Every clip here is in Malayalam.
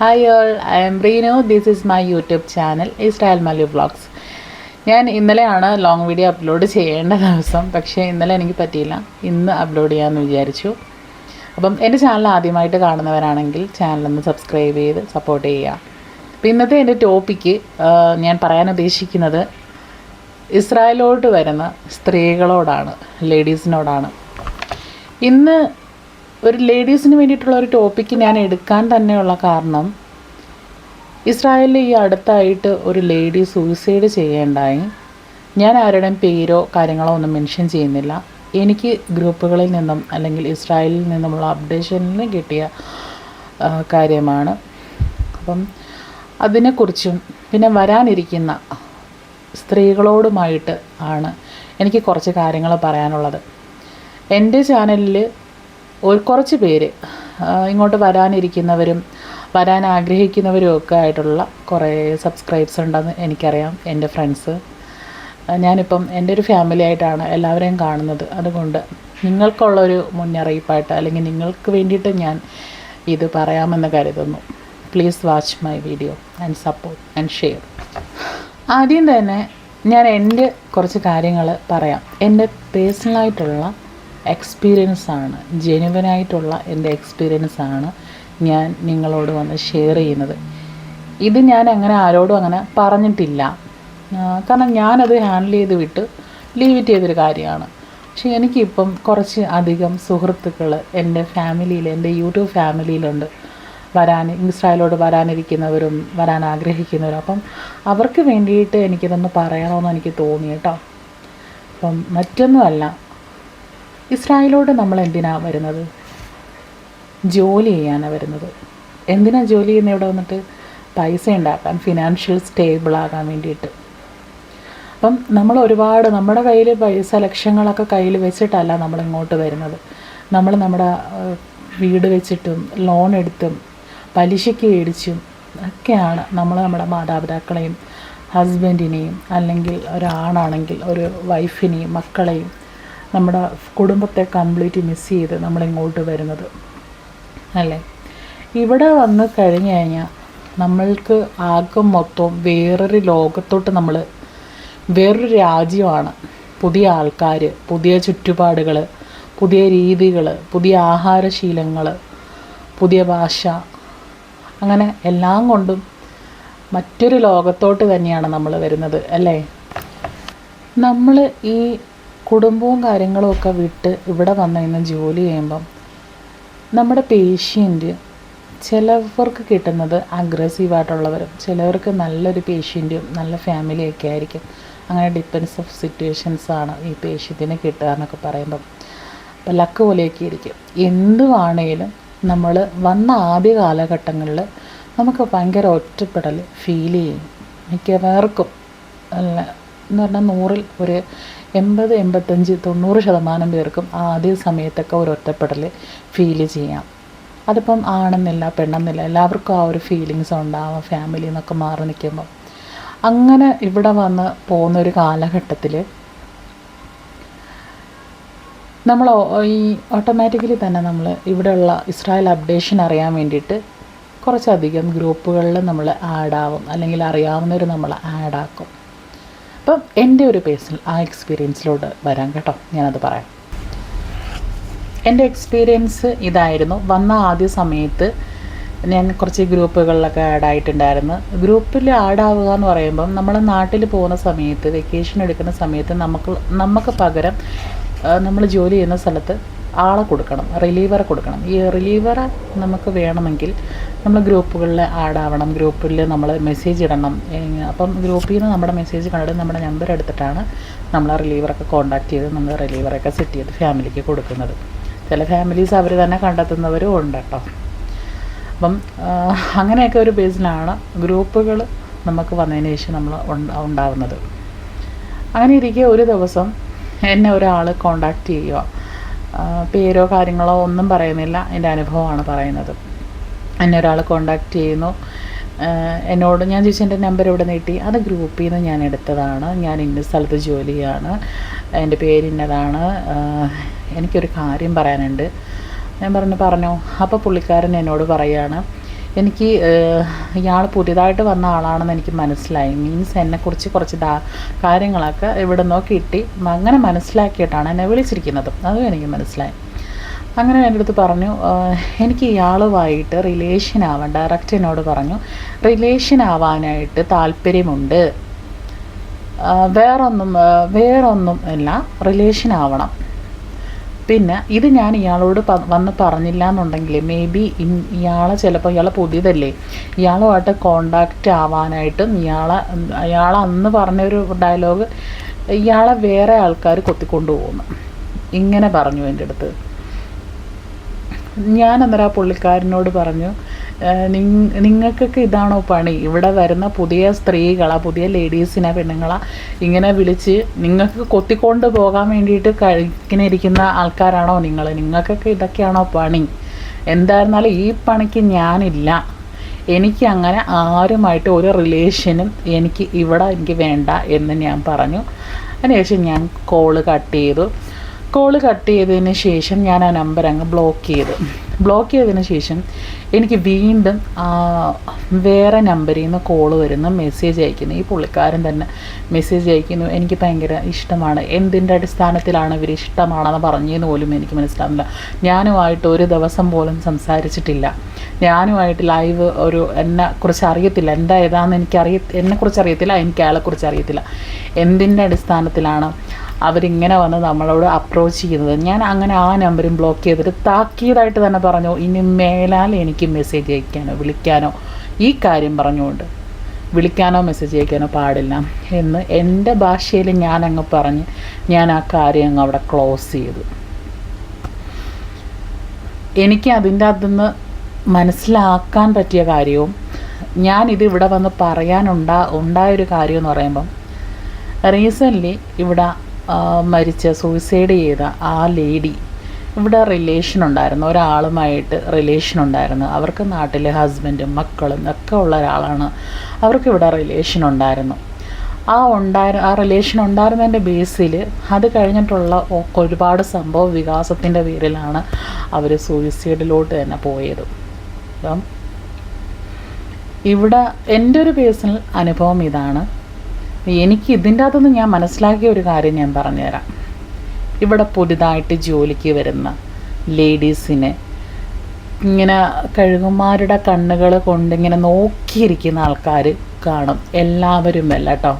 Hi all I am Reenu this is my YouTube channel Israel Mallu vlogs ഞാൻ ഇന്നലെയാണ് ലോങ് വീഡിയോ അപ്ലോഡ് ചെയ്യേണ്ട ദിവസം പക്ഷേ ഇന്നലെ എനിക്ക് പറ്റിയില്ല. ഇന്ന് അപ്ലോഡ് ചെയ്യാമെന്ന് വിചാരിച്ചു. അപ്പം എന്റെ ചാനൽ ആദ്യമായിട്ട് കാണുന്നവരാണെങ്കിൽ ചാനലൊന്ന് സബ്സ്ക്രൈബ് ചെയ്ത് സപ്പോർട്ട് ചെയ്യുക. അപ്പം ഇന്നത്തെ എന്റെ ടോപ്പിക്ക് ഞാൻ പറയാൻ ഉദ്ദേശിക്കുന്നത് ഇസ്രായേലോട്ട് വരുന്ന സ്ത്രീകളോടാണ് ലേഡീസിനോടാണ് ഇന്ന് ഒരു ലേഡീസിന് വേണ്ടിയിട്ടുള്ള ഒരു ടോപ്പിക്ക് ഞാൻ എടുക്കാൻ തന്നെയുള്ള കാരണം ഇസ്രായേലിൽ ഈ അടുത്തായിട്ട് ഒരു ലേഡി സൂയിസൈഡ് ചെയ്യേണ്ടായി. ഞാൻ ആരുടെയും പേരോ കാര്യങ്ങളോ ഒന്നും മെൻഷൻ ചെയ്യുന്നില്ല. എനിക്ക് ഗ്രൂപ്പുകളിൽ നിന്നും അല്ലെങ്കിൽ ഇസ്രായേലിൽ നിന്നുമുള്ള അപ്ഡേഷനിൽ കിട്ടിയ കാര്യമാണ്. അപ്പം അതിനെക്കുറിച്ചും പിന്നെ വരാനിരിക്കുന്ന സ്ത്രീകളോടുമായിട്ട് ആണ് എനിക്ക് കുറച്ച് കാര്യങ്ങൾ പറയാനുള്ളത്. എന്റെ ചാനലിൽ ഒരു കുറച്ച് പേര് ഇങ്ങോട്ട് വരാനിരിക്കുന്നവരും വരാൻ ആഗ്രഹിക്കുന്നവരും ഒക്കെ ആയിട്ടുള്ള കുറേ സബ്സ്ക്രൈബ്സ് ഉണ്ടെന്ന് എനിക്കറിയാം എന്റെ ഫ്രണ്ട്സ് ഞാനിപ്പം എന്റെ ഒരു ഫാമിലി ആയിട്ടാണ് എല്ലാവരെയും കാണുന്നത്. അതുകൊണ്ട് നിങ്ങൾക്കുള്ളൊരു മുന്നറിയിപ്പായിട്ട് അല്ലെങ്കിൽ നിങ്ങൾക്ക് വേണ്ടിയിട്ട് ഞാൻ ഇത് പറയാമെന്ന് കരുതുന്നു. Please watch my video and support and share ആദ്യം തന്നെ ഞാൻ എന്റെ കുറച്ച് കാര്യങ്ങൾ പറയാം. എന്റെ പേഴ്സണലായിട്ടുള്ള എക്സ്പീരിയൻസ് ആണ്. ജെനുവനായിട്ടുള്ള എന്റെ എക്സ്പീരിയൻസ് ആണ് ഞാൻ നിങ്ങളോട് വന്ന് ഷെയർ ചെയ്യുന്നത്. ഇത് ഞാൻ അങ്ങനെ ആരോടും അങ്ങനെ പറഞ്ഞിട്ടില്ല. കാരണം ഞാനത് ഹാൻഡിൽ ചെയ്ത് വിട്ട് ലീവ് ഇറ്റ് ചെയ്തൊരു കാര്യമാണ്. പക്ഷേ എനിക്കിപ്പം കുറച്ച് അധികം സുഹൃത്തുക്കൾ എന്റെ ഫാമിലിയിൽ എന്റെ യൂട്യൂബ് ഫാമിലിയിലുണ്ട് വരാൻ ഇൻസ്റ്റായിലോട് വരാനിരിക്കുന്നവരും വരാൻ ആഗ്രഹിക്കുന്നവരും. അപ്പം അവർക്ക് വേണ്ടിയിട്ട് എനിക്കിതൊന്ന് പറയണമെന്ന് എനിക്ക് തോന്നി കേട്ടോ. അപ്പം മറ്റൊന്നുമല്ല. ഇസ്രായേലോട് നമ്മൾ എന്തിനാണ് വരുന്നത്? ജോലി ചെയ്യാനാണ് വരുന്നത്. എന്തിനാ ജോലി ചെയ്യുന്നത് ഇവിടെ വന്നിട്ട്? പൈസ ഉണ്ടാക്കാൻ ഫിനാൻഷ്യൽ സ്റ്റേബിൾ ആകാൻ വേണ്ടിയിട്ട്. അപ്പം നമ്മൾ ഒരുപാട് നമ്മുടെ കയ്യിൽ പൈസ ലക്ഷങ്ങളൊക്കെ കയ്യിൽ വെച്ചിട്ടല്ല നമ്മൾ ഇങ്ങോട്ട് വരുന്നത്. നമ്മൾ നമ്മുടെ വീട് വെച്ചിട്ടും ലോൺ എടുത്തും പലിശയ്ക്ക് മേടിച്ചും ഒക്കെയാണ് നമ്മൾ നമ്മുടെ മാതാപിതാക്കളെയും ഹസ്ബൻഡിനെയും അല്ലെങ്കിൽ ഒരാണാണെങ്കിൽ ഒരു വൈഫിനെയും മക്കളെയും നമ്മുടെ കുടുംബത്തെ കംപ്ലീറ്റ് മിസ് ചെയ്ത് നമ്മളിങ്ങോട്ട് വരുന്നത്. അല്ലേ? ഇവിടെ വന്ന് കഴിഞ്ഞ് കഴിഞ്ഞാൽ നമ്മൾക്ക് ആകെ മൊത്തം വേറൊരു ലോകത്തോട്ട് നമ്മൾ വേറൊരു രാജ്യമാണ്. പുതിയ ആൾക്കാർ പുതിയ ചുറ്റുപാടുകൾ പുതിയ രീതികൾ പുതിയ ആഹാരശീലങ്ങൾ പുതിയ ഭാഷ. അങ്ങനെ എല്ലാം കൊണ്ടും മറ്റൊരു ലോകത്തോട്ട് തന്നെയാണ് നമ്മൾ വരുന്നത്. അല്ലേ? നമ്മൾ ഈ കുടുംബവും കാര്യങ്ങളും ഒക്കെ വിട്ട് ഇവിടെ വന്ന് ജോലി ചെയ്യുമ്പം നമ്മുടെ പേഷ്യന്റ് ചിലവർക്ക് കിട്ടുന്നത് അഗ്രസീവായിട്ടുള്ളവരും ചിലവർക്ക് നല്ലൊരു പേഷ്യന്റും നല്ല ഫാമിലിയൊക്കെ ആയിരിക്കും. അങ്ങനെ ഡിപ്പെൻസ് ഓഫ് സിറ്റുവേഷൻസാണ് ഈ പേഷ്യത്തിന് കിട്ടുക എന്നൊക്കെ പറയുമ്പം. അപ്പം ലക്ക് പോലെയൊക്കെ ഇരിക്കും. എന്തുവാണേലും നമ്മൾ വന്ന ആദ്യ കാലഘട്ടങ്ങളിൽ നമുക്ക് ഭയങ്കര ഒറ്റപ്പെടൽ ഫീൽ ചെയ്യും. മിക്കവർക്കും എന്ന് പറഞ്ഞാൽ നൂറിൽ ഒരു എൺപത് എൺപത്തഞ്ച് തൊണ്ണൂറ് ശതമാനം പേർക്കും ആദ്യ സമയത്തൊക്കെ ഒരു ഒറ്റപ്പെടൽ ഫീൽ ചെയ്യാം. അതിപ്പം ആണെന്നില്ല പെണ്ണെന്നില്ല എല്ലാവർക്കും ആ ഒരു ഫീലിങ്സ് ഉണ്ടാവാം ഫാമിലി എന്നൊക്കെ മാറി നിൽക്കുമ്പോൾ അങ്ങനെ ഇവിടെ വന്ന് പോകുന്ന ഒരു കാലഘട്ടത്തിൽ നമ്മൾ ഈ ഓട്ടോമാറ്റിക്കലി തന്നെ നമ്മൾ ഇവിടെയുള്ള ഇസ്രായേൽ അപ്ഡേഷൻ അറിയാൻ വേണ്ടിയിട്ട് കുറച്ചധികം ഗ്രൂപ്പുകളിൽ നമ്മൾ ആഡാവും അല്ലെങ്കിൽ അറിയാവുന്നവർ നമ്മൾ ആഡാക്കും അപ്പം എന്റെ ഒരു പേഴ്സണൽ ആ എക്സ്പീരിയൻസിലോട്ട് വരാം കേട്ടോ. ഞാനത് പറയാം. എന്റെ എക്സ്പീരിയൻസ് ഇതായിരുന്നു. വന്ന ആദ്യ സമയത്ത് ഞാൻ കുറച്ച് ഗ്രൂപ്പുകളിലൊക്കെ ആഡ് ആയിട്ടുണ്ടായിരുന്നു. ഗ്രൂപ്പിൽ ആഡ് ആവുക എന്ന് പറയുമ്പം നമ്മൾ നാട്ടിൽ പോകുന്ന സമയത്ത് വെക്കേഷൻ എടുക്കുന്ന സമയത്ത് നമുക്ക് നമുക്ക് പകരം നമ്മൾ ജോലി ചെയ്യുന്ന സ്ഥലത്ത് ആളെ കൊടുക്കണം റിലീവറെ കൊടുക്കണം. ഈ റിലീവറെ നമുക്ക് വേണമെങ്കിൽ നമ്മൾ ഗ്രൂപ്പുകളിൽ ആഡ് ആവണം ഗ്രൂപ്പിൽ നമ്മൾ മെസ്സേജ് ഇടണം. അപ്പം ഗ്രൂപ്പിൽ നിന്ന് നമ്മുടെ മെസ്സേജ് കണ്ടിട്ട് നമ്മുടെ നമ്പർ എടുത്തിട്ടാണ് നമ്മൾ റിലീവറൊക്കെ കോൺടാക്ട് ചെയ്ത് നമ്മൾ റിലീവറൊക്കെ സെറ്റ് ചെയ്ത് ഫാമിലിക്ക് കൊടുക്കുന്നത്. ചില ഫാമിലീസ് അവർ തന്നെ കണ്ടെത്തുന്നവരും ഉണ്ട് കേട്ടോ അപ്പം അങ്ങനെയൊക്കെ ഒരു ബേസിലാണ് ഗ്രൂപ്പുകൾ നമുക്ക് വന്നതിന് ശേഷം നമ്മൾ ഉണ്ടാവുന്നത്. അങ്ങനെ ഇരിക്കെ ഒരു ദിവസം എന്നെ ഒരാൾ കോണ്ടാക്ട് ചെയ്യുക പേരോ കാര്യങ്ങളോ ഒന്നും പറയുന്നില്ല. എന്റെ അനുഭവമാണ് പറയുന്നത്. എന്നെ ഒരാൾ കോണ്ടാക്ട് ചെയ്യുന്നു. എന്നോട് ഞാൻ ചോദിച്ചു എന്റെ നമ്പർ ഇവിടെ നീട്ടി അത് ഗ്രൂപ്പിൽ നിന്ന് ഞാൻ എടുത്തതാണ്. ഞാൻ ഇന്ന സ്ഥലത്ത് ജോലിയാണ് എന്റെ പേര് ഇന്നതാണ്. എനിക്കൊരു കാര്യം പറയാനുണ്ട്. ഞാൻ പറഞ്ഞു പറഞ്ഞോ. അപ്പോൾ പുള്ളിക്കാരൻ എന്നോട് പറയാണ് എനിക്ക് ഇയാൾ പുതിയതായിട്ട് വന്ന ആളാണെന്ന് എനിക്ക് മനസ്സിലായി. മീൻസ് എന്നെക്കുറിച്ച് കുറച്ച് ദാ കാര്യങ്ങളൊക്കെ ഇവിടെ നിന്നോ കിട്ടി. അങ്ങനെ മനസ്സിലാക്കിയിട്ടാണ് എന്നെ വിളിച്ചിരിക്കുന്നത്. അതും എനിക്ക് മനസ്സിലായി. അങ്ങനെ എന്റെ അടുത്ത് പറഞ്ഞു എനിക്ക് ഇയാളുമായിട്ട് റിലേഷൻ ആവാൻ ഡയറക്റ്റ് എന്നോട് പറഞ്ഞു റിലേഷൻ ആവാനായിട്ട് താല്പര്യമുണ്ട്. വേറൊന്നും വേറൊന്നും അല്ല റിലേഷൻ ആവണം. പിന്നെ ഇത് ഞാൻ ഇയാളോട് വന്ന് പറഞ്ഞില്ല എന്നുണ്ടെങ്കിൽ മേ ബി ഇയാളെ ചിലപ്പോൾ ഇയാളെ പുതിയതല്ലേ. ഇയാളുമായിട്ട് കോണ്ടാക്റ്റ് ആവാനായിട്ടും ഇയാളെ ഇയാൾ അന്ന് പറഞ്ഞൊരു ഡയലോഗ് ഇയാളെ വേറെ ആൾക്കാർ കൊത്തിക്കൊണ്ടു പോകുന്നു ഇങ്ങനെ പറഞ്ഞു എന്റെ അടുത്ത് ഞാൻ അന്നേരം ആ പുള്ളിക്കാരനോട് പറഞ്ഞു നിങ്ങൾക്കൊക്കെ ഇതാണോ പണി? ഇവിടെ വരുന്ന പുതിയ സ്ത്രീകളാ പുതിയ ലേഡീസിനെ പെണ്ണുങ്ങളാ ഇങ്ങനെ വിളിച്ച് നിങ്ങൾക്ക് കൊത്തിക്കൊണ്ട് പോകാൻ വേണ്ടിയിട്ട് ഇങ്ങനെ ഇരിക്കുന്ന ആൾക്കാരാണോ നിങ്ങൾ നിങ്ങൾക്കൊക്കെ ഇതൊക്കെയാണോ പണി? എന്തായിരുന്നാലും ഈ പണിക്ക് ഞാനില്ല. എനിക്ക് അങ്ങനെ ആരുമായിട്ട് ഒരു റിലേഷനും എനിക്ക് ഇവിടെ എനിക്ക് വേണ്ട എന്ന് ഞാൻ പറഞ്ഞു. അതിനുശേഷം ഞാൻ കോൾ കട്ട് ചെയ്തു. കോൾ കട്ട് ചെയ്തതിന് ശേഷം ഞാൻ ആ നമ്പർ അങ്ങ് ബ്ലോക്ക് ചെയ്തു. ബ്ലോക്ക് ചെയ്തതിന് ശേഷം എനിക്ക് വീണ്ടും വേറെ നമ്പറിൽ നിന്ന് കോൾ വരുന്നു മെസ്സേജ് അയക്കുന്നു. ഈ പുള്ളിക്കാരൻ തന്നെ മെസ്സേജ് അയക്കുന്നു എനിക്ക് ഭയങ്കര ഇഷ്ടമാണ്. എന്തിന്റെ അടിസ്ഥാനത്തിലാണ് ഇവർ ഇഷ്ടമാണെന്ന് പറഞ്ഞതെന്ന് പോലും എനിക്ക് മനസ്സിലാവുന്നില്ല. ഞാനുമായിട്ട് ഒരു ദിവസം പോലും സംസാരിച്ചിട്ടില്ല. ഞാനുമായിട്ട് ലൈവ് ഒരു എന്നെ കുറിച്ച് അറിയത്തില്ല. എന്താ ഏതാണെന്ന് എനിക്കറിയ എന്നെക്കുറിച്ച് അറിയത്തില്ല എനിക്ക് അയാളെക്കുറിച്ച് അറിയത്തില്ല. എന്തിന്റെ അടിസ്ഥാനത്തിലാണ് അവരിങ്ങനെ വന്ന് നമ്മളോട് അപ്രോച്ച് ചെയ്യുന്നത്. ഞാൻ അങ്ങനെ ആ നമ്പറും ബ്ലോക്ക് ചെയ്തിട്ട് താക്കീതായിട്ട് തന്നെ പറഞ്ഞു ഇനി മേലാൽ എനിക്ക് മെസ്സേജ് അയക്കാനോ വിളിക്കാനോ ഈ കാര്യം പറഞ്ഞുകൊണ്ട് വിളിക്കാനോ മെസ്സേജ് അയക്കാനോ പാടില്ല എന്ന് എന്റെ ഭാഷയിൽ ഞാൻ അങ്ങ് പറഞ്ഞ് ഞാൻ ആ കാര്യം അങ്ങ് അവിടെ ക്ലോസ് ചെയ്തു. എനിക്ക് അതിന്റെ അകത്തുനിന്ന് മനസ്സിലാക്കാൻ പറ്റിയ കാര്യവും ഞാൻ ഇത് ഇവിടെ വന്ന് പറയാനുണ്ടാ ഉണ്ടായൊരു കാര്യം എന്ന് പറയുമ്പം റീസെന്റ്ലി ഇവിടെ മരിച്ച സൂയിസൈഡ് ചെയ്ത ആ ലേഡി ഇവിടെ റിലേഷൻ ഉണ്ടായിരുന്നു. ഒരാളുമായിട്ട് റിലേഷൻ ഉണ്ടായിരുന്നു. അവർക്ക് നാട്ടിൽ ഹസ്ബൻഡും മക്കളും ഒക്കെ ഉള്ള ഒരാളാണ്. അവർക്ക് ഇവിടെ റിലേഷൻ ഉണ്ടായിരുന്നു. ആ ഉണ്ടായ ആ റിലേഷൻ ഉണ്ടായിരുന്നതിന്റെ ബേസിൽ അത് കഴിഞ്ഞിട്ടുള്ള ഒരുപാട് സംഭവ വികാസത്തിന്റെ പേരിലാണ് അവർ സൂയിസൈഡിലോട്ട് തന്നെ പോയത്. അപ്പം ഇവിടെ എന്റെ ഒരു പേഴ്സണൽ അനുഭവം ഇതാണ്. എനിക്ക് ഇതിന്റെ അകത്തുനിന്ന് ഞാൻ മനസ്സിലാക്കിയ ഒരു കാര്യം ഞാൻ പറഞ്ഞുതരാം. ഇവിടെ പുതുതായിട്ട് ജോലിക്ക് വരുന്ന ലേഡീസിനെ ഇങ്ങനെ കഴുകുമാരുടെ കണ്ണുകൾ കൊണ്ട് ഇങ്ങനെ നോക്കിയിരിക്കുന്ന ആൾക്കാർ കാണും. എല്ലാവരും അല്ല കേട്ടോ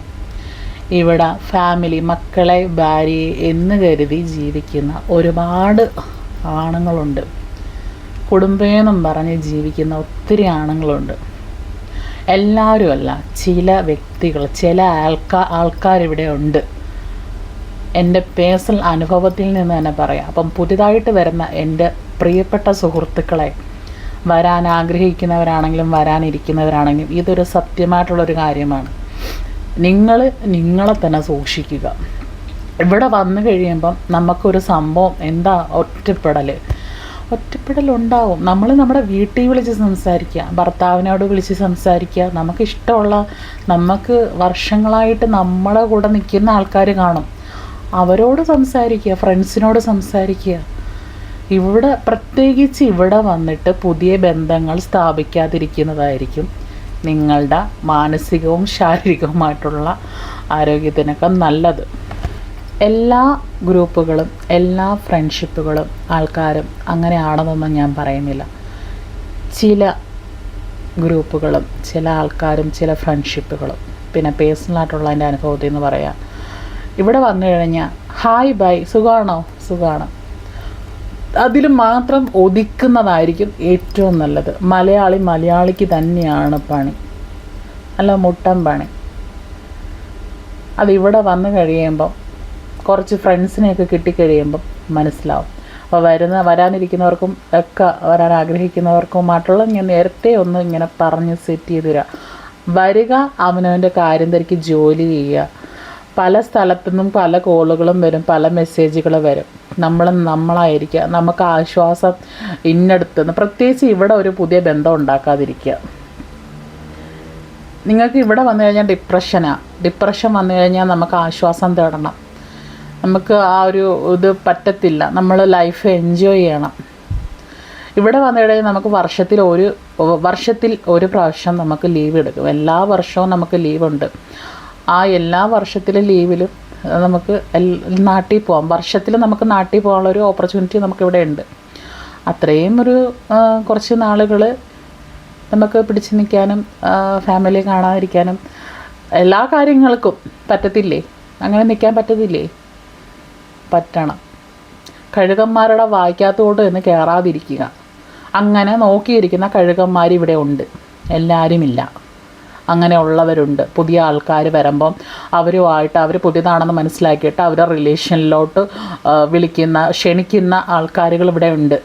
ഇവിടെ ഫാമിലി മക്കളെ ഭാര്യയെ എന്ന് കരുതി ജീവിക്കുന്ന ഒരുപാട് ആണുങ്ങളുണ്ട്. കുടുംബേന്നും പറഞ്ഞ് ജീവിക്കുന്ന ഒത്തിരി ആണുങ്ങളുണ്ട്. എല്ലാവരും അല്ല ചില വ്യക്തികൾ ചില ആൾക്കാർ ആൾക്കാരിവിടെ ഉണ്ട്. എന്റെ പേഴ്സണൽ അനുഭവത്തിൽ നിന്ന് തന്നെ പറയാം. അപ്പം പുതിയതായിട്ട് വരുന്ന എന്റെ പ്രിയപ്പെട്ട സുഹൃത്തുക്കളെ വരാൻ ആഗ്രഹിക്കുന്നവരാണെങ്കിലും വരാനിരിക്കുന്നവരാണെങ്കിലും ഇതൊരു സത്യമായിട്ടുള്ളൊരു കാര്യമാണ്. നിങ്ങൾ നിങ്ങളെ തന്നെ സൂക്ഷിക്കുക. ഇവിടെ വന്നു കഴിയുമ്പം നമുക്കൊരു സംഭവം എന്താ ഒറ്റപ്പെടൽ ഒറ്റപ്പെടലുണ്ടാവും. നമ്മൾ നമ്മുടെ വീട്ടിൽ വിളിച്ച് സംസാരിക്കുക ഭർത്താവിനോട് വിളിച്ച് സംസാരിക്കുക. നമുക്കിഷ്ടമുള്ള നമുക്ക് വർഷങ്ങളായിട്ട് നമ്മളെ കൂടെ നിൽക്കുന്ന ആൾക്കാർ കാണും. അവരോട് സംസാരിക്കുക ഫ്രണ്ട്സിനോട് സംസാരിക്കുക. ഇവിടെ പ്രത്യേകിച്ച് ഇവിടെ വന്നിട്ട് പുതിയ ബന്ധങ്ങൾ സ്ഥാപിക്കാതിരിക്കുന്നതായിരിക്കും നിങ്ങളുടെ മാനസികവും ശാരീരികവുമായിട്ടുള്ള ആരോഗ്യത്തിനൊക്കെ നല്ലത്. എല്ലാ ഗ്രൂപ്പുകളും എല്ലാ ഫ്രണ്ട്ഷിപ്പുകളും ആൾക്കാരും അങ്ങനെയാണെന്നൊന്നും ഞാൻ പറയുന്നില്ല. ചില ഗ്രൂപ്പുകളും ചില ആൾക്കാരും ചില ഫ്രണ്ട്ഷിപ്പുകളും. പിന്നെ പേഴ്സണലായിട്ടുള്ള എന്റെ അനുഭവത്തിൽ നിന്ന് പറയാം. ഇവിടെ വന്നു കഴിഞ്ഞാൽ ഹായ് ബൈ സുഖമാണോ സുഖമാണ് അതിൽ മാത്രം ഒതുക്കുന്നതായിരിക്കും ഏറ്റവും നല്ലത്. മലയാളി മലയാളിക്ക് തന്നെയാണ് പണി. അല്ല മുട്ടൻ പണി. അതിവിടെ വന്നു കഴിയുമ്പം കുറച്ച് ഫ്രണ്ട്സിനെയൊക്കെ കിട്ടിക്കഴിയുമ്പം മനസ്സിലാവും. അപ്പോൾ വരുന്ന വരാനിരിക്കുന്നവർക്കും ഒക്കെ വരാൻ ആഗ്രഹിക്കുന്നവർക്കുമായിട്ടുള്ള ഞാൻ നേരത്തെ ഒന്ന് ഇങ്ങനെ പറഞ്ഞ് സെറ്റ് ചെയ്ത് തരാം. വരിക അവനവന്റെ കാര്യം തിരക്ക് ജോലി ചെയ്യുക. പല സ്ഥലത്തുനിന്നും പല കോളുകളും വരും പല മെസ്സേജുകൾ വരും. നമ്മൾ നമ്മളായിരിക്കുക. നമുക്ക് ആശ്വാസം ഇന്നടുത്തുനിന്ന് പ്രത്യേകിച്ച് ഇവിടെ ഒരു പുതിയ ബന്ധം ഉണ്ടാക്കാതിരിക്കുക. നിങ്ങൾക്ക് ഇവിടെ വന്നു കഴിഞ്ഞാൽ ഡിപ്രഷനാണ് ഡിപ്രഷൻ വന്നു കഴിഞ്ഞാൽ നമുക്ക് ആശ്വാസം തേടണം. നമുക്ക് ആ ഒരു ഇത് പറ്റത്തില്ല. നമ്മൾ ലൈഫ് എൻജോയ് ചെയ്യണം. ഇവിടെ വന്നിടയിൽ നമുക്ക് വർഷത്തിൽ ഒരു വർഷത്തിൽ ഒരു പ്രാവശ്യം നമുക്ക് ലീവ് എടുക്കും. എല്ലാ വർഷവും നമുക്ക് ലീവുണ്ട് ആ എല്ലാ വർഷത്തിലെ ലീവിലും നമുക്ക് നാട്ടിൽ പോകാം വർഷത്തിൽ നമുക്ക് നാട്ടിൽ പോകാനുള്ള ഒരു ഓപ്പർച്യൂണിറ്റി നമുക്കിവിടെ ഉണ്ട്. അത്രയും ഒരു കുറച്ച് നാളുകൾ നമുക്ക് പിടിച്ചു നിൽക്കാനും ഫാമിലി കാണാതിരിക്കാനും എല്ലാ കാര്യങ്ങൾക്കും പറ്റത്തില്ലേ? അങ്ങനെ നിൽക്കാൻ പറ്റത്തില്ലേ? പറ്റണം. കഴുകന്മാരുടെ വായിക്കാത്തോട്ട് എന്ന് കയറാതിരിക്കുക അങ്ങനെ നോക്കിയിരിക്കുന്ന കഴുകന്മാർ ഇവിടെ ഉണ്ട്. എല്ലാവരുമില്ല അങ്ങനെ ഉള്ളവരുണ്ട്. പുതിയ ആൾക്കാർ വരുമ്പം അവരുമായിട്ട് അവർ പുതിയതാണെന്ന് മനസ്സിലാക്കിയിട്ട് അവരുടെ റിലേഷനിലോട്ട് വിളിക്കുന്ന ക്ഷണിക്കുന്ന ആൾക്കാരുകൾ ഇവിടെ ഉണ്ട്.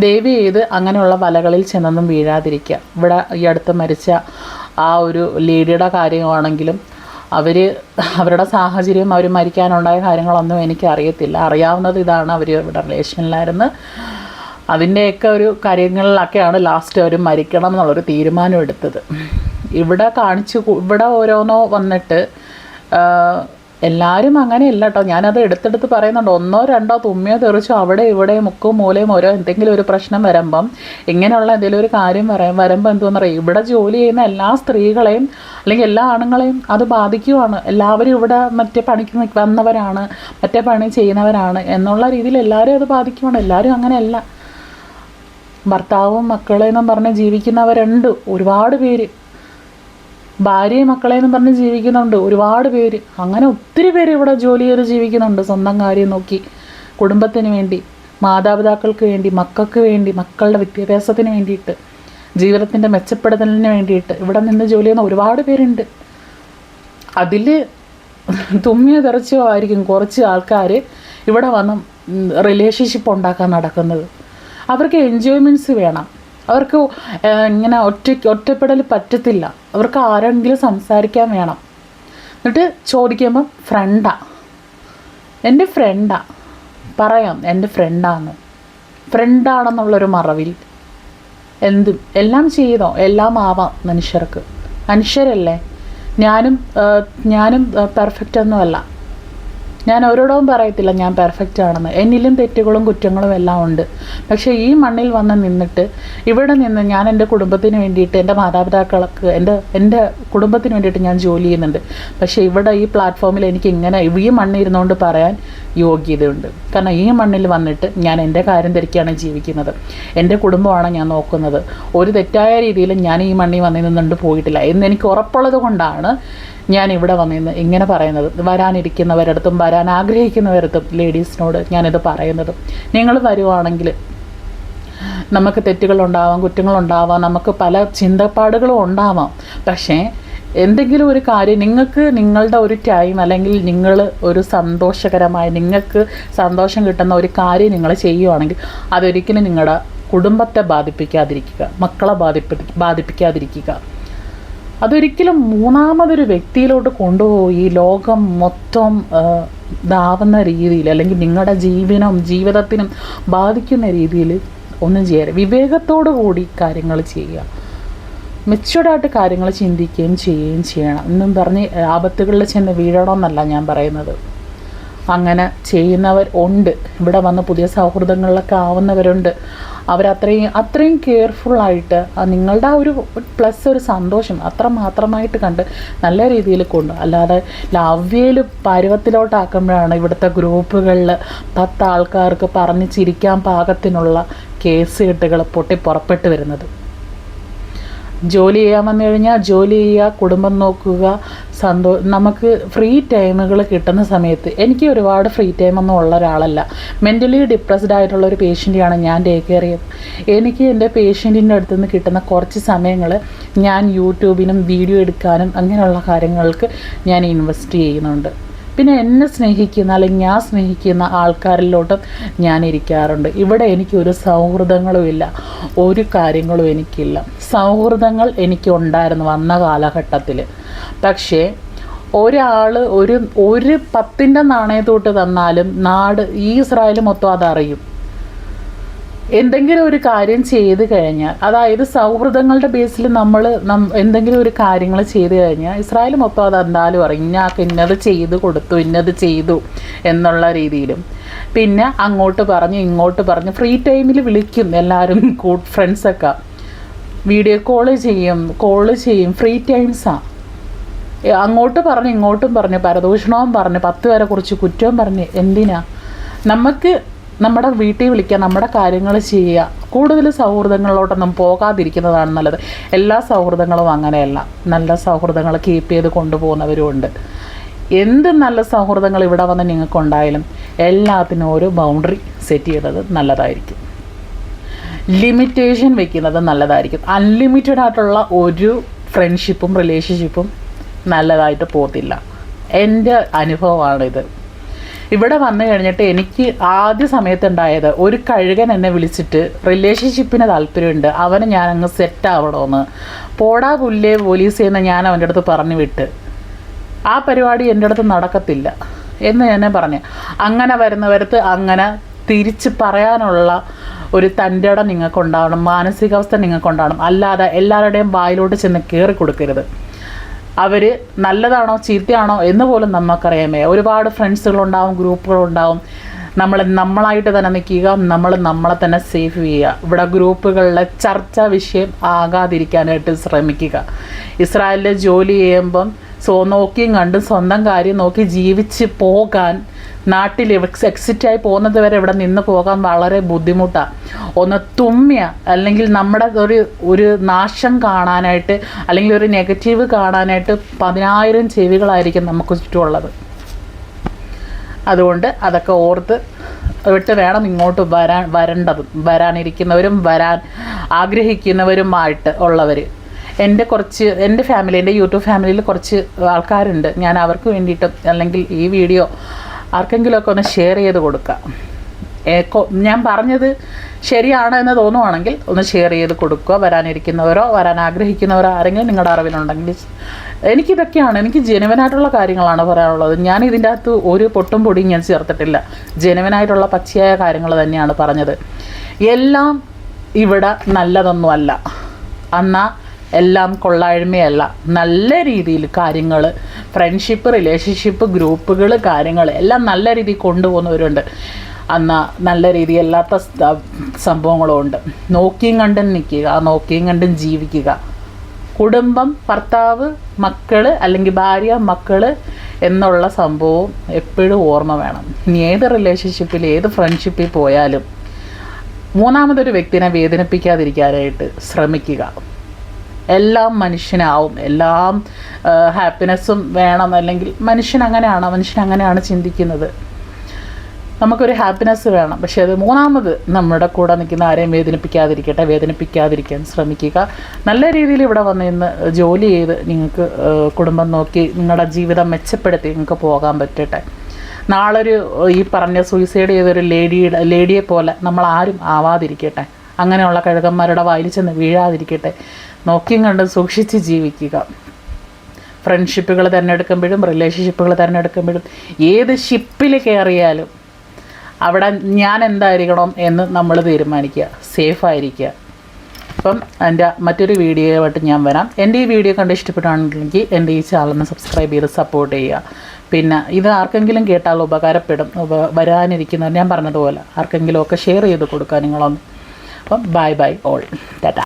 ദേവി ചെയ്ത് അങ്ങനെയുള്ള വലകളിൽ ചെന്നൊന്നും വീഴാതിരിക്കുക. ഇവിടെ ഈ അടുത്ത് മരിച്ച ആ ഒരു ലേഡിയുടെ കാര്യമാണെങ്കിലും അവർ അവരുടെ സാഹചര്യം അവർ മരിക്കാനുണ്ടായ കാര്യങ്ങളൊന്നും എനിക്ക് അറിയത്തില്ല അറിയാവുന്നത് ഇതാണ് അവർ ഇവിടെ റിലേഷനിലായിരുന്നു. അതിന്റെയൊക്കെ ഒരു കാര്യങ്ങളിലൊക്കെയാണ് ലാസ്റ്റ് അവർ മരിക്കണം എന്നുള്ളൊരു തീരുമാനം എടുത്തത്. ഇവിടെ കാണിച്ചു ഇവിടെ ഓരോന്നോ വന്നിട്ട് എല്ലാവരും അങ്ങനെയല്ല കേട്ടോ ഞാനത് എടുത്തെടുത്ത് പറയുന്നുണ്ട്. ഒന്നോ രണ്ടോ തുമ്മിയോ തെറിച്ചോ അവിടെ ഇവിടെ മുക്കും മൂലയും ഓരോ എന്തെങ്കിലും ഒരു പ്രശ്നം വരുമ്പം ഇങ്ങനെയുള്ള എന്തെങ്കിലും ഒരു കാര്യം പറയാം വരുമ്പോൾ എന്തുവെന്ന് പറയുക ഇവിടെ ജോലി ചെയ്യുന്ന എല്ലാ സ്ത്രീകളെയും അല്ലെങ്കിൽ എല്ലാ ആണുങ്ങളെയും അത് ബാധിക്കുവാണ്. എല്ലാവരും ഇവിടെ മറ്റേ പണിക്ക് വന്നവരാണ് മറ്റേ പണി ചെയ്യുന്നവരാണ് എന്നുള്ള രീതിയിൽ എല്ലാവരും അത് ബാധിക്കുവാണ്. എല്ലാവരും അങ്ങനെയല്ല. ഭർത്താവും മക്കളെന്നും പറഞ്ഞ് ജീവിക്കുന്നവരുണ്ട് ഒരുപാട് പേര്. ഭാര്യയും മക്കളെന്നും പറഞ്ഞ് ജീവിക്കുന്നുണ്ട്. ഒരുപാട് പേര്. അങ്ങനെ ഒത്തിരി പേര് ഇവിടെ ജോലി ചെയ്ത് ജീവിക്കുന്നുണ്ട്. സ്വന്തം കാര്യം നോക്കി. കുടുംബത്തിന് വേണ്ടി മാതാപിതാക്കൾക്ക് വേണ്ടി മക്കൾക്ക് വേണ്ടി മക്കളുടെ വിദ്യാഭ്യാസത്തിന് വേണ്ടിയിട്ട് ജീവിതത്തിന്റെ മെച്ചപ്പെടുത്തലിന് വേണ്ടിയിട്ട് ഇവിടെ നിന്ന് ജോലി ചെയ്യുന്ന ഒരുപാട് പേരുണ്ട്. അതിൽ തുമ്മിയ തെറച്ചോ ആയിരിക്കും കുറച്ച് ആൾക്കാർ ഇവിടെ വന്ന് റിലേഷൻഷിപ്പ് ഉണ്ടാക്കാൻ നടക്കുന്നത്. അവർക്ക് എൻജോയ്മെന്റ്സ് വേണം. അവർക്ക് ഇങ്ങനെ ഒറ്റ ഒറ്റപ്പെടൽ പറ്റത്തില്ല. അവർക്ക് ആരെങ്കിലും സംസാരിക്കാൻ വേണം. എന്നിട്ട് ചോദിക്കുമ്പം ഫ്രണ്ടാ എന്റെ ഫ്രണ്ടാ പറയാം എന്റെ ഫ്രണ്ടാന്ന് ഫ്രണ്ടാണെന്നുള്ളൊരു മറവിൽ. എന്തും എല്ലാം ചെയ്തോ? എല്ലാം ആവാം മനുഷ്യർക്ക്. മനുഷ്യരല്ലേ? ഞാനും ഞാനും പെർഫെക്റ്റ് ഒന്നുമല്ല. ഞാൻ ഒരിടവും പറയത്തില്ല ഞാൻ പെർഫെക്റ്റ് ആണെന്ന്. എന്നിലും തെറ്റുകളും കുറ്റങ്ങളും എല്ലാം ഉണ്ട്. പക്ഷേ ഈ മണ്ണിൽ വന്ന് നിന്നിട്ട് ഇവിടെ നിന്ന് ഞാൻ എന്റെ കുടുംബത്തിന് വേണ്ടിയിട്ട് എന്റെ മാതാപിതാക്കൾക്ക് എന്റെ എന്റെ കുടുംബത്തിന് വേണ്ടിയിട്ട് ഞാൻ ജോലി ചെയ്യുന്നുണ്ട്. പക്ഷേ ഇവിടെ ഈ പ്ലാറ്റ്ഫോമിൽ എനിക്ക് ഇങ്ങനെ ഈ മണ്ണിൽ ഇരുന്നുകൊണ്ട് പറയാൻ യോഗ്യതയുണ്ട്. കാരണം ഈ മണ്ണിൽ വന്നിട്ട് ഞാൻ എന്റെ കാര്യം തിരക്കിയാണ് ജീവിക്കുന്നത്. എന്റെ കുടുംബമാണ് ഞാൻ നോക്കുന്നത്. ഒരു തെറ്റായ രീതിയിൽ ഞാൻ ഈ മണ്ണിൽ വന്നിൽ നിന്നുകൊണ്ട് പോയിട്ടില്ല. എന്ന് എനിക്ക് ഉറപ്പുള്ളത് കൊണ്ടാണ് ഞാൻ ഇവിടെ വന്നിന്ന് ഇങ്ങനെ പറയുന്നത്. വരാനിരിക്കുന്നവരടുത്തും വരാൻ ആഗ്രഹിക്കുന്നവരടുത്തും ലേഡീസിനോട് ഞാനിത് പറയുന്നത്. നിങ്ങൾ വരുവാണെങ്കിൽ നമുക്ക് തെറ്റുകളുണ്ടാവാം കുറ്റങ്ങളുണ്ടാവാം നമുക്ക് പല ചിന്തപ്പാടുകളും ഉണ്ടാവാം. പക്ഷേ എന്തെങ്കിലും ഒരു കാര്യം നിങ്ങൾക്ക് നിങ്ങളുടെ ഒരു ടൈം അല്ലെങ്കിൽ നിങ്ങൾ ഒരു സന്തോഷകരമായ നിങ്ങൾക്ക് സന്തോഷം കിട്ടുന്ന ഒരു കാര്യം നിങ്ങൾ ചെയ്യുവാണെങ്കിൽ അതൊരിക്കലും നിങ്ങളുടെ കുടുംബത്തെ ബാധിപ്പിക്കാതിരിക്കുക മക്കളെ ബാധിപ്പി ബാധിപ്പിക്കാതിരിക്കുക. അതൊരിക്കലും മൂന്നാമതൊരു വ്യക്തിയിലോട്ട് കൊണ്ടുപോയി ലോകം മൊത്തം ഇതാവുന്ന രീതിയിൽ അല്ലെങ്കിൽ നിങ്ങളുടെ ജീവനം ജീവിതത്തിനും ബാധിക്കുന്ന രീതിയിൽ ഒന്നും ചെയ്യാറ് വിവേകത്തോടു കൂടി കാര്യങ്ങൾ ചെയ്യുക. മെച്ചുവർഡായിട്ട് കാര്യങ്ങൾ ചിന്തിക്കുകയും ചെയ്യുകയും ചെയ്യണം. എന്നും പറഞ്ഞ് ആപത്തുകളിൽ ചെന്ന് വീഴണമെന്നല്ല ഞാൻ പറയുന്നത്. അങ്ങനെ ചെയ്യുന്നവർ ഉണ്ട്. ഇവിടെ വന്ന് പുതിയ സൗഹൃദങ്ങളിലൊക്കെ ആവുന്നവരുണ്ട്. അവരത്രയും അത്രയും കെയർഫുള്ളായിട്ട് നിങ്ങളുടെ ആ ഒരു പ്ലസ് ഒരു സന്തോഷം അത്ര മാത്രമായിട്ട് കണ്ട് നല്ല രീതിയിൽ കൊണ്ട്. അല്ലാതെ ലവ്യയിൽ പരുവത്തിലോട്ടാക്കുമ്പോഴാണ് ഇവിടുത്തെ ഗ്രൂപ്പുകളിൽ പത്ത് ആൾക്കാർക്ക് പറഞ്ഞ് ചിരിക്കാൻ പാകത്തിനുള്ള കേസ് കെട്ടുകൾ പൊട്ടി പുറപ്പെട്ട് വരുന്നത്. ജോലി ചെയ്യാൻ വന്നു കഴിഞ്ഞാൽ ജോലി ചെയ്യുക കുടുംബം നോക്കുക സന്തോ നമുക്ക് ഫ്രീ ടൈമുകൾ കിട്ടുന്ന സമയത്ത് എനിക്ക് ഒരുപാട് ഫ്രീ ടൈമൊന്നും ഉള്ള ഒരാളല്ല. മെന്റലി ഡിപ്രസ്ഡ് ആയിട്ടുള്ള ഒരു പേഷ്യന്റെയാണ് ഞാൻ ടേക്ക് കെയർ ചെയ്യുന്നത് എനിക്ക് എന്റെ പേഷ്യന്റിന്റെ അടുത്ത് നിന്ന് കിട്ടുന്ന കുറച്ച് സമയങ്ങൾ ഞാൻ യൂട്യൂബിനും വീഡിയോ എടുക്കാനും അങ്ങനെയുള്ള കാര്യങ്ങൾക്ക് ഞാൻ ഇൻവെസ്റ്റ് ചെയ്യുന്നുണ്ട്. പിന്നെ എന്നെ സ്നേഹിക്കുന്ന അല്ലെങ്കിൽ ഞാൻ സ്നേഹിക്കുന്ന ആൾക്കാരിലോട്ടും ഞാൻ ഇരിക്കാറുണ്ട്. ഇവിടെ എനിക്കൊരു സൗഹൃദങ്ങളുമില്ല ഒരു കാര്യങ്ങളും എനിക്കില്ല. സൗഹൃദങ്ങൾ എനിക്കുണ്ടായിരുന്നു വന്ന കാലഘട്ടത്തിൽ. പക്ഷേ ഒരാൾ ഒരു ഒരു പത്തിന്റെ നാണയത്തോട്ട് തന്നാലും നാട് ഈ ഇസ്രായേൽ മൊത്തം അതറിയും. എന്തെങ്കിലും ഒരു കാര്യം ചെയ്ത് കഴിഞ്ഞാൽ അതായത് സൗഹൃദങ്ങളുടെ ബേസിൽ നമ്മൾ എന്തെങ്കിലും ഒരു കാര്യങ്ങൾ ചെയ്ത് കഴിഞ്ഞാൽ ഇസ്രായേൽ മൊത്തം അത് എന്തായാലും പറയും ഇന്നാൾക്ക് ഇന്നത് ചെയ്ത് കൊടുത്തു ഇന്നത് ചെയ്തു എന്നുള്ള രീതിയിലും. പിന്നെ അങ്ങോട്ട് പറഞ്ഞു ഇങ്ങോട്ട് പറഞ്ഞു ഫ്രീ ടൈമിൽ വിളിക്കും എല്ലാവരും കൂട്ട് ഫ്രണ്ട്സൊക്കെ വീഡിയോ കോൾ ചെയ്യും കോൾ ചെയ്യും ഫ്രീ ടൈംസാണ് അങ്ങോട്ട് പറഞ്ഞ് ഇങ്ങോട്ടും പറഞ്ഞ് പരദൂഷണവും പറഞ്ഞ് പത്ത് പേരെ കുറിച്ച് കുറ്റവും പറഞ്ഞ് എന്തിനാ? നമുക്ക് നമ്മുടെ വീട്ടിൽ വിളിക്കുക നമ്മുടെ കാര്യങ്ങൾ ചെയ്യുക. കൂടുതൽ സൗഹൃദങ്ങളിലോട്ടൊന്നും പോകാതിരിക്കുന്നതാണ് നല്ലത്. എല്ലാ സൗഹൃദങ്ങളും അങ്ങനെയല്ല. നല്ല സൗഹൃദങ്ങൾ കീപ്പ് ചെയ്ത് കൊണ്ടുപോകുന്നവരുമുണ്ട് എന്ത് നല്ല സൗഹൃദങ്ങൾ ഇവിടെ വന്ന് നിങ്ങൾക്കുണ്ടായാലും എല്ലാത്തിനും ഒരു ബൗണ്ടറി സെറ്റ് ചെയ്യുന്നത് നല്ലതായിരിക്കും. ലിമിറ്റേഷൻ വെക്കുന്നത് നല്ലതായിരിക്കും. അൺലിമിറ്റഡ് ആയിട്ടുള്ള ഒരു ഫ്രണ്ട്ഷിപ്പും റിലേഷൻഷിപ്പും നല്ലതായിട്ട് പോകത്തില്ല. എന്റെ അനുഭവമാണിത്. ഇവിടെ വന്നു കഴിഞ്ഞിട്ട് എനിക്ക് ആദ്യ സമയത്തുണ്ടായത് ഒരു കഴുകൻ എന്നെ വിളിച്ചിട്ട് റിലേഷൻഷിപ്പിന് താല്പര്യമുണ്ട് അവന് ഞാൻ അങ്ങ് സെറ്റ് ആവണമെന്ന് പോടാ പുല്ലേ പോലീസ് എന്ന് ഞാൻ അവന്റെ അടുത്ത് പറഞ്ഞു വിട്ട്. ആ പരിപാടി എന്റെ അടുത്ത് നടക്കത്തില്ല എന്ന് ഞാൻ പറഞ്ഞു. അങ്ങനെ വരുന്നവരത്ത് അങ്ങനെ തിരിച്ച് പറയാനുള്ള ഒരു തന്റെടം നിങ്ങൾക്കുണ്ടാവണം മാനസികാവസ്ഥ നിങ്ങൾക്കുണ്ടാവണം. അല്ലാതെ എല്ലാവരുടെയും വായിലോട്ട് ചെന്ന് കയറി കൊടുക്കരുത് അവർ നല്ലതാണോ ചീത്തയാണോ എന്ന് പോലും നമുക്കറിയാമേ ഒരുപാട് ഫ്രണ്ട്സുകളുണ്ടാവും ഗ്രൂപ്പുകളുണ്ടാവും. നമ്മൾ നമ്മളായിട്ട് തന്നെ നിൽക്കുക നമ്മൾ നമ്മളെ തന്നെ സേഫ് ചെയ്യുക. ഇവിടെ ഗ്രൂപ്പുകളിലെ ചർച്ചാ വിഷയം ആകാതിരിക്കാനായിട്ട് ശ്രമിക്കുക. ഇസ്രായേലിൽ ജോലി ചെയ്യുമ്പം സോ നോക്കിയും കണ്ടും സ്വന്തം കാര്യം നോക്കി ജീവിച്ച് പോകാൻ നാട്ടിൽ എക്സിറ്റായി പോകുന്നത് വരെ ഇവിടെ നിന്ന് പോകാൻ വളരെ ബുദ്ധിമുട്ടാണ് ഒന്ന് തുമ്മിയ അല്ലെങ്കിൽ നമ്മുടെ ഒരു ഒരു നാശം കാണാനായിട്ട് അല്ലെങ്കിൽ ഒരു നെഗറ്റീവ് കാണാനായിട്ട് പതിനായിരം ചെവികളായിരിക്കും നമുക്ക് ചുറ്റുമുള്ളത്. അതുകൊണ്ട് അതൊക്കെ ഓർത്ത് വിട്ട് വേണം ഇങ്ങോട്ട് വരാൻ വരേണ്ടത് വരാനിരിക്കുന്നവരും വരാൻ ആഗ്രഹിക്കുന്നവരുമായിട്ട് ഉള്ളവർ എന്റെ കുറച്ച് എന്റെ ഫാമിലി എന്റെ യൂട്യൂബ് ഫാമിലിയിൽ കുറച്ച് ആൾക്കാരുണ്ട്. ഞാൻ അവർക്ക് വേണ്ടിയിട്ടും അല്ലെങ്കിൽ ഈ വീഡിയോ ആർക്കെങ്കിലുമൊക്കെ ഒന്ന് ഷെയർ ചെയ്ത് കൊടുക്കാം. ഞാൻ പറഞ്ഞത് ശരിയാണ് എന്ന് തോന്നുവാണെങ്കിൽ ഒന്ന് ഷെയർ ചെയ്ത് കൊടുക്കുക. വരാനിരിക്കുന്നവരോ വരാൻ ആഗ്രഹിക്കുന്നവരോ ആരെങ്കിലും നിങ്ങളുടെ അറിവിലുണ്ടെങ്കിൽ എനിക്കിതൊക്കെയാണ് എനിക്ക് ജനുവനായിട്ടുള്ള കാര്യങ്ങളാണ് പറയാനുള്ളത്. ഞാൻ ഇതിന്റെ അകത്ത് ഒരു പൊട്ടും പൊടിയും ഞാൻ ചേർത്തിട്ടില്ല. ജനുവനായിട്ടുള്ള പച്ചയായ കാര്യങ്ങൾ തന്നെയാണ് പറഞ്ഞത്. എല്ലാം ഇവിടെ നല്ലതൊന്നുമല്ല. എന്നാൽ എല്ലാം കൊള്ളായ്മയല്ല നല്ല രീതിയിൽ കാര്യങ്ങൾ ഫ്രണ്ട്ഷിപ്പ് റിലേഷൻഷിപ്പ് ഗ്രൂപ്പുകൾ കാര്യങ്ങൾ എല്ലാം നല്ല രീതിയിൽ കൊണ്ടുപോകുന്നവരുണ്ട്. എന്നാൽ നല്ല രീതി അല്ലാത്ത സംഭവങ്ങളും ഉണ്ട് നോക്കിയും കണ്ടും നിൽക്കുക നോക്കിയും കണ്ടും ജീവിക്കുക. കുടുംബം ഭർത്താവ് മക്കൾ അല്ലെങ്കിൽ ഭാര്യ മക്കൾ എന്നുള്ള സംഭവം എപ്പോഴും ഓർമ്മ വേണം. ഇനി ഏത് റിലേഷൻഷിപ്പിൽ ഏത് ഫ്രണ്ട്ഷിപ്പിൽ പോയാലും മൂന്നാമതൊരു വ്യക്തിനെ വേദനിപ്പിക്കാതിരിക്കാനായിട്ട് ശ്രമിക്കുക. എല്ലാം മനുഷ്യനാവും. എല്ലാം ഹാപ്പിനെസ്സും വേണം അല്ലെങ്കിൽ മനുഷ്യൻ അങ്ങനെയാണ് മനുഷ്യൻ അങ്ങനെയാണ് ചിന്തിക്കുന്നത്. നമുക്കൊരു ഹാപ്പിനെസ് വേണം. പക്ഷേ അത് മൂന്നാമത് നമ്മുടെ കൂടെ നിൽക്കുന്ന ആരെയും വേദനിപ്പിക്കാതിരിക്കട്ടെ വേദനിപ്പിക്കാതിരിക്കാൻ ശ്രമിക്കുക. നല്ല രീതിയിൽ ഇവിടെ വന്ന് ഇന്ന് ജോലി ചെയ്ത് നിങ്ങൾക്ക് കുടുംബം നോക്കി നിങ്ങളുടെ ജീവിതം മെച്ചപ്പെടുത്തി നിങ്ങൾക്ക് പോകാൻ പറ്റട്ടെ. നാളൊരു ഈ പറഞ്ഞ സൂയിസൈഡ് ചെയ്തൊരു ലേഡിയുടെ ലേഡിയെ പോലെ നമ്മൾ ആരും ആവാതിരിക്കട്ടെ. അങ്ങനെയുള്ള കഴുകന്മാരുടെ വായിൽ ചെന്ന് വീഴാതിരിക്കട്ടെ. നോക്കിയും കണ്ട് സൂക്ഷിച്ച് ജീവിക്കുക. ഫ്രണ്ട്ഷിപ്പുകൾ തിരഞ്ഞെടുക്കുമ്പോഴും റിലേഷൻഷിപ്പുകൾ തിരഞ്ഞെടുക്കുമ്പോഴും ഏത് ഷിപ്പിൽ കയറിയാലും അവിടെ ഞാൻ എന്തായിരിക്കണം എന്ന് നമ്മൾ തീരുമാനിക്കുക. സേഫ് ആയിരിക്കുക. അപ്പം എന്റെ മറ്റൊരു വീഡിയോയായിട്ട് ഞാൻ വരാം. എന്റെ ഈ വീഡിയോ കണ്ട് ഇഷ്ടപ്പെട്ടാണെങ്കിൽ എന്റെ ഈ ചാനലിന് സബ്സ്ക്രൈബ് ചെയ്ത് സപ്പോർട്ട് ചെയ്യുക. പിന്നെ ഇത് ആർക്കെങ്കിലും കേട്ടാൽ ഉപകാരപ്പെടും. വരാനിരിക്കുന്ന ഞാൻ പറഞ്ഞതുപോലെ ആർക്കെങ്കിലുമൊക്കെ ഷെയർ ചെയ്ത് കൊടുക്കുക നിങ്ങളൊന്ന്. അപ്പം ബൈ ബൈ ഓൾ. ടാറ്റ.